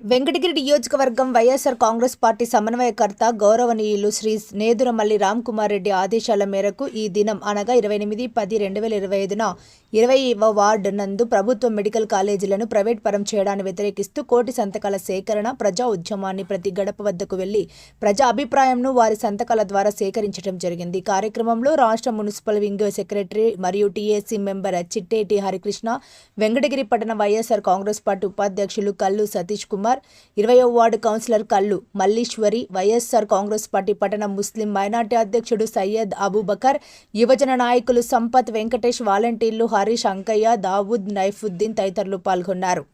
వెంకటగిరి నియోజకవర్గం వైఎస్ఆర్ కాంగ్రెస్ పార్టీ సమన్వయకర్త గౌరవనీయులు శ్రీ నేదురమల్లి రామ్ కుమార్ రెడ్డి ఆదేశాల మేరకు ఈ దినం అనగా ఇరవై ఎనిమిది పది రెండు వేల ఇరవై ఐదున ఇరవైవ వార్డు నందు ప్రభుత్వ మెడికల్ కాలేజీలను ప్రైవేట్ పరం చేయడాన్ని వ్యతిరేకిస్తూ కోటి సంతకాల సేకరణ ప్రజా ఉద్యమాన్ని ప్రతి గడప వద్దకు వెళ్ళి ప్రజా అభిప్రాయంను వారి సంతకాల ద్వారా సేకరించడం జరిగింది. కార్యక్రమంలో రాష్ట్ర మున్సిపల్ వింగ్ సెక్రటరీ మరియు టీఏసీ మెంబర్ చిట్టేటి హరికృష్ణ వెంకటగిరి పట్టణ వైఎస్ఆర్ కాంగ్రెస్ పార్టీ ఉపాధ్యక్షులు కల్లు సతీష్ కుమార్ ఇరవయో వార్డు కౌన్సిలర్ కల్లు మల్లీశ్వరి వైఎస్ఆర్ కాంగ్రెస్ పార్టీ పట్టణ ముస్లిం మైనార్టీ అధ్యక్షుడు సయ్యద్ అబూబకర్ యువజన నాయకులు సంపత్ వెంకటేష్ వాలంటీర్లు హరీష్ అంకయ్య దావూద్ నైఫుద్దీన్ తదితరులు పాల్గొన్నారు.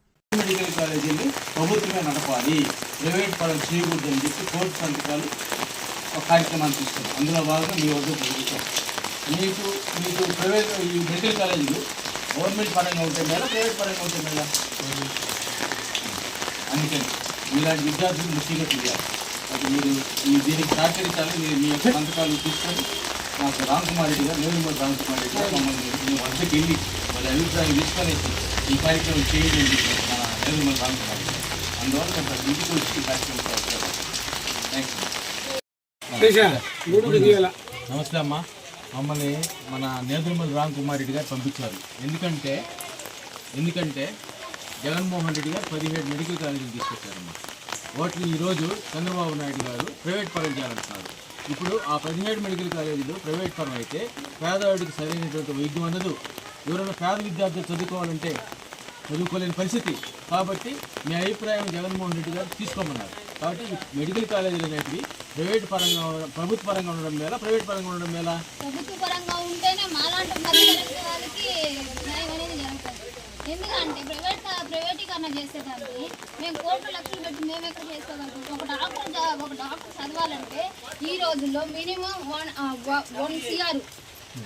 కాలేజీని ప్రభుత్వమే నడపాలి. ప్రైవేట్ పరం చెప్పి కోర్టు సంతకాలు ఒక కార్యక్రమాన్ని తీసుకున్నాం అందులో భాగంగా మీ వద్ద ప్రభుత్వం. మీకు మీకు ప్రైవేట్ ఈ మెడికల్ కాలేజీలు గవర్నమెంట్ పరంగా ఉంటే మేళ ప్రైవేట్ పరంగా ఉంటే మేళ అందుకని మీలాంటి విద్యార్థులు ముఖ్యంగా తెలియాలి అది మీరు ఈ దీనికి సహకరించాలి మీరు మీ యొక్క సంతకాలు తీసుకొని మాకు రామ్ కుమార్ రెడ్డి గారు నేరుమూరి రామ్ కుమార్ రెడ్డి గారు మమ్మల్ని మీ వద్దకు వెళ్ళి వాళ్ళ అభిప్రాయం తీసుకొని ఈ కార్యక్రమం చేయండి అని చెప్పారు మన నేరుమూరి రామ్ కుమార్ రెడ్డి గారు. అందువల్ల కొంత ఇంటికి వచ్చి ఈ కార్యక్రమం చేస్తారు థ్యాంక్స్ నమస్తే అమ్మా. మమ్మల్ని మన నేదురుమల్లి రామ్ కుమార్ రెడ్డి గారు పంపించారు. ఎందుకంటే ఎందుకంటే జగన్మోహన్ రెడ్డి గారు పదిహేడు మెడికల్ కాలేజీలు తీసుకొచ్చారమ్మా. వాటిని ఈరోజు చంద్రబాబు నాయుడు గారు ప్రైవేట్ పరం చేయాలంటున్నారు. ఇప్పుడు ఆ పదిహేడు మెడికల్ కాలేజీలు ప్రైవేట్ పరం అయితే పేదవాడికి సరైనటువంటి వైద్యం అందదు. ఎవరైనా పేద విద్యార్థులు చదువుకోవాలంటే చదువుకోలేని పరిస్థితి. కాబట్టి మీ అభిప్రాయం జగన్మోహన్ రెడ్డి గారు తీసుకోమన్నారు. కాబట్టి మెడికల్ కాలేజీలు అనేటివి ప్రైవేట్ పరంగా ఉండడం ప్రభుత్వ పరంగా ఉండడం మేళ ప్రైవేట్ పరంగా ఉండడం మేళ ప్రభుత్వ పరంగా ఉంటేనే మాలాంటి వాళ్ళకి ఎందుకంటే ప్రైవేట్ ప్రైవేటీకరణ చేసేదాన్ని. మేము కోట్లు లక్షలు పెట్టి మేము ఎక్కడ చేసుకోగలుగుతాం. ఒక డాక్టర్ ఒక డాక్టర్ చదవాలంటే ఈ రోజుల్లో మినిమం వన్ వన్ సిఆర్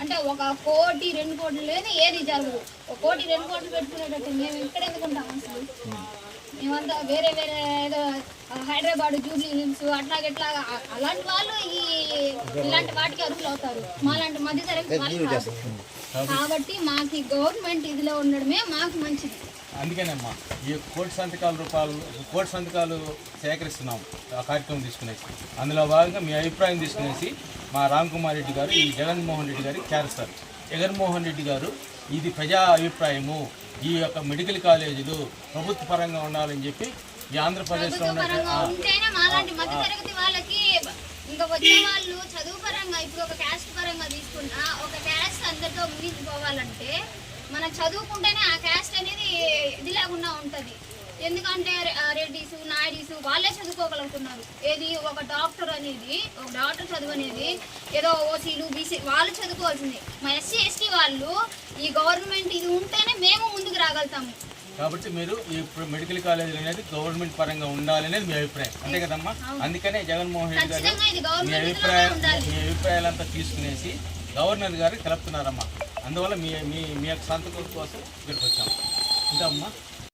అంటే ఒక కోటి రెండు కోట్లు లేదు ఏది జరగదు. ఒక కోటి రెండు కోట్లు పెట్టుకునేటట్టు మేము ఇక్కడ ఎందుకు ఉంటాం అసలు? మేమంతా వేరే వేరే ఏదో హైదరాబాద్ జూబ్లీ హిల్స్ అట్లాగే ఇట్లా అలాంటి వాళ్ళు ఈ ఇలాంటి వాటికి అర్హులు అవుతారు మాలాంటి మధ్య తరగతి వాళ్ళు. కాబట్టి మాకు గవర్నమెంట్ ఇదిలో ఉండడమే మాకు మంచిది. అందుకేనమ్మా ఈ కోటి సంతకాల రూపాయలు కోటి సంతకాలు సేకరిస్తున్నాం ఆ కార్యక్రమం తీసుకునేసి. అందులో భాగంగా మీ అభిప్రాయం తీసుకునేసి మా రామ్ కుమార్ రెడ్డి గారు ఈ జగన్మోహన్ రెడ్డి గారికి చేరుస్తారు. జగన్మోహన్ రెడ్డి గారు ఇది ప్రజా అభిప్రాయము. ఈ యొక్క మెడికల్ కాలేజీలు ప్రభుత్వ పరంగా ఉండాలని చెప్పి ఈ ఆంధ్రప్రదేశ్లో ప్రభుత్వ ఉన్న పరంగా ఉంటేనే మాలాంటి మధ్య తరగతి వాళ్ళకి ఇంకా వచ్చే వాళ్ళు చదువు పరంగా ఇప్పుడు ఒక క్యాస్ట్ పరంగా తీసుకున్నా ఒక క్యాస్ట్ అందరితో మునిగిపోవాలంటే మనం చదువుకుంటేనే ఆ క్యాస్ట్ అనేది ఇది లేకుండా ఉంటుంది. ఎందుకంటే రెడ్డిస్ నాయుడీస్ వాళ్ళే చదువుకోగలుగుతున్నారు. ఏది ఒక డాక్టర్ అనేది ఒక డాక్టర్ చదువు అనేది ఏదో ఓసీలు బీసీ వాళ్ళు చదువుకోవాల్సింది. మా ఎస్సీ ఎస్టీ వాళ్ళు ఈ గవర్నమెంట్ ఇది ఉంటేనే మేము ముందుకు రాగలుగుతాము. కాబట్టి మీరు ఈ మెడికల్ కాలేజీలు అనేది గవర్నమెంట్ పరంగా ఉండాలి అనేది మీ అభిప్రాయం. అంతే కదమ్మా? అందుకనే జగన్మోహన్ రెడ్డి గారు మీ అభిప్రాయం ఉండాలి. మీ అభిప్రాయాలంతా తీసుకునేసి గవర్నర్ గారు కలుపుతున్నారమ్మా. అందువల్ల మీ మీ మీ యొక్క సంతకం కోసం ఇక్కడికి వచ్చాము ఇంకా అమ్మా